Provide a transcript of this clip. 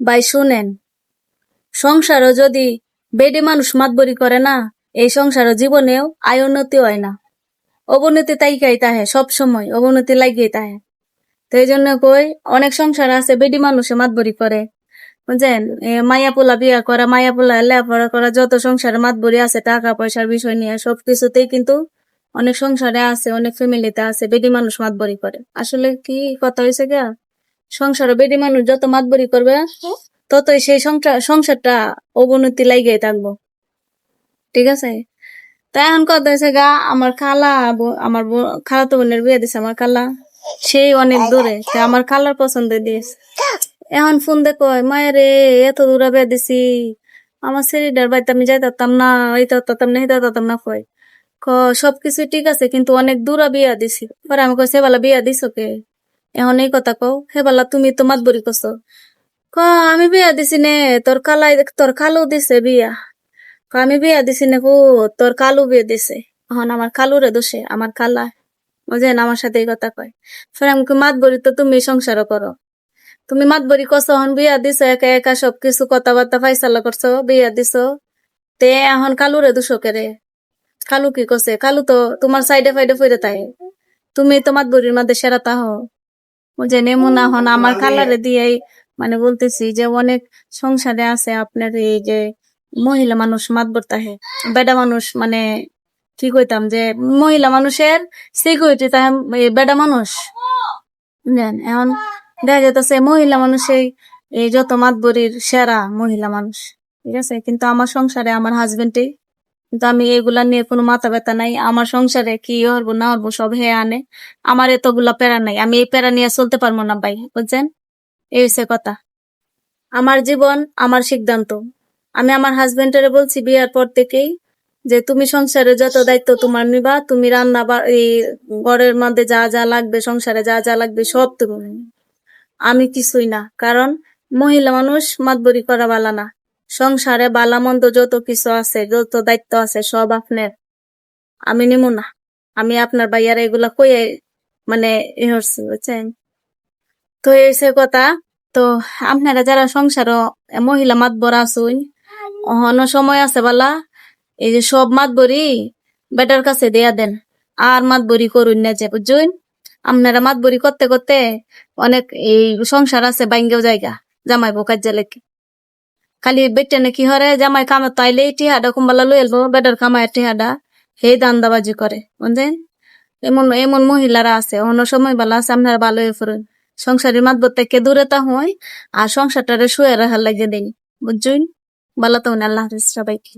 ভাই শুনেন। সংসারও যদি বেডে মানুষ মাতবরি করে না, এই সংসার জীবনেও আয় উন্নতি হয় না। অবনতি তাইকাই তাহে, সব সময় অবনতি লাগিয়ে তাহে। তো এই জন্য কই, অনেক সংসার আছে, বেডি মানুষে মাতবরি করে। বুঝছেন? মায়া পোলা বিয়া করা মায়া পোলা লেখাপড়া করা, যত সংসারে মাতবরি আছে, টাকা পয়সার বিষয় নিয়ে সব কিছুতেই কিন্তু অনেক সংসারে আছে, অনেক ফ্যামিলিতে আছে, বেডি মানুষ মাতবরি করে। আসলে কি কথা হয়েছে গা? সংসারে বেডি মানুষ যত মাতবরি করবে ততই সেই সংসার সংসারটা অবনতি লাগিয়ে থাকব। ঠিক আছে? তা এখন কথা হয়েছে গা আমার খালা আমার ব- খালাতো বোনের বিয়ে দিছে আমার খালা। সেই অনেক দূরে তা আমার খালার পছন্দ দিয়েছে। এখন ফোন দে কয় মায়ের এত দূরে বিয়ে দিছি। আমার শরীরের বাড়িতে আমি যাইতে পারতাম না এইতে পারতাম না এইতে পারতাম না কয়। ক সবকিছু ঠিক আছে কিন্তু অনেক দূরা বিয়া দিছি। পরে আমি কই সেবেলা বিয়া দিছো কে? এখন এই কথা কও সেবেলা তুমি তো মাতবরি করছ। ক, আমি বিয়া দিছি নে, তোর কালাই তোর খালু দিছে বিয়া। ক, আমি বিয়া দিছি নে কো, তোর কালু বিয়ে দিছে। এখন আমার খালুরে দোষে, আমার খালা বুঝেন, আমার সাথে এই কথা কয়। ফের আমি মাতবরি তো তুমি সংসার করো। তুমি মাতবরি করছ, এখন বিয়া দিছো, একা একা সবকিছু কথাবার্তা ফাইসালা করছ, বিয়া দিছো। তে, এখন কালুরে দোষো কেরে কালু কি করছে? কালু তো তোমার সাইডে ফাইডে ফিরে তাই তুমি তো মাতবরির মধ্যে সেরা তাহ। বুঝেন এমন এখন আমার কালারে দিয়েই মানে বলতেছি যে অনেক সংসারে আছে আপনার এই যে মহিলা মানুষ মাতবর তাহে বেডা মানুষ মানে কি কইতাম যে মহিলা মানুষের সিকিউরিটি তাহে এই বেডা মানুষ। বুঝলেন? এখন দেখা যেতেছে মহিলা মানুষই এই যত মাতবরির সেরা মহিলা মানুষ। ঠিক আছে? কিন্তু আমার সংসারে আমার হাজবেন্ডই কিন্তু আমি এগুলা নিয়ে কোনো মাথা ব্যথা নাই। আমার সংসারে কি হরবো না হরবো সব হে আনে। আমার এতগুলা প্যারা নাই। আমি এই প্যারা নিয়ে চলতে পারব না ভাই, বুঝছেন? এই হচ্ছে কথা। আমার জীবন, আমার সিদ্ধান্ত। আমি আমার হাজবেন্ডের বলছি বিয়ার পর থেকেই যে তুমি সংসারে যত দায়িত্ব তোমার নিবা, তুমি রান্না বা এই ঘরের মধ্যে যা যা লাগবে, সংসারে যা যা লাগবে, সব তুমি আমি কিছুই না। কারণ মহিলা মানুষ মাতবরি করা বালা না। সংসারে বালা মন্দ যত কিছু আছে, যত দায়িত্ব আছে, সব আপনার। আমি নিমু না। আমি আপনার ভাইয়ার এগুলা কয়ে মানে বুঝছেন? তো এই সে কথা, তো আপনারা যারা সংসার মহিলা মাত মাতবর আসুন অহন সময় আছে বালা, এই যে সব মাতবরি বেটার কাছে দেয়া দেন। আর মাত মাতবরি করুন না যে বুঝুন আপনারা মাত মাতবরি করতে করতে অনেক এই সংসার আছে বাইঙ্গেও জায়গা জামাই বোকার জেলেকে খালি বেটে নাকি হরে, জামাই কামে তাইলে টিহাডা, কুম্বালা লই এলবো বেটার কামায় টিহাডা। দান দান্দাবাজি করে বুঝলেন এমন এমন মহিলারা আছে, অন্য সময় বেলা আছে, আপনারা ভালো হয়ে সংসারের মাতবর থেকে দূরে তা হয় আর সংসারটারে শুয়ে রাখার লাগে দিন, বুঝছেন? ভালো তো আল্লাহ সবাইকে।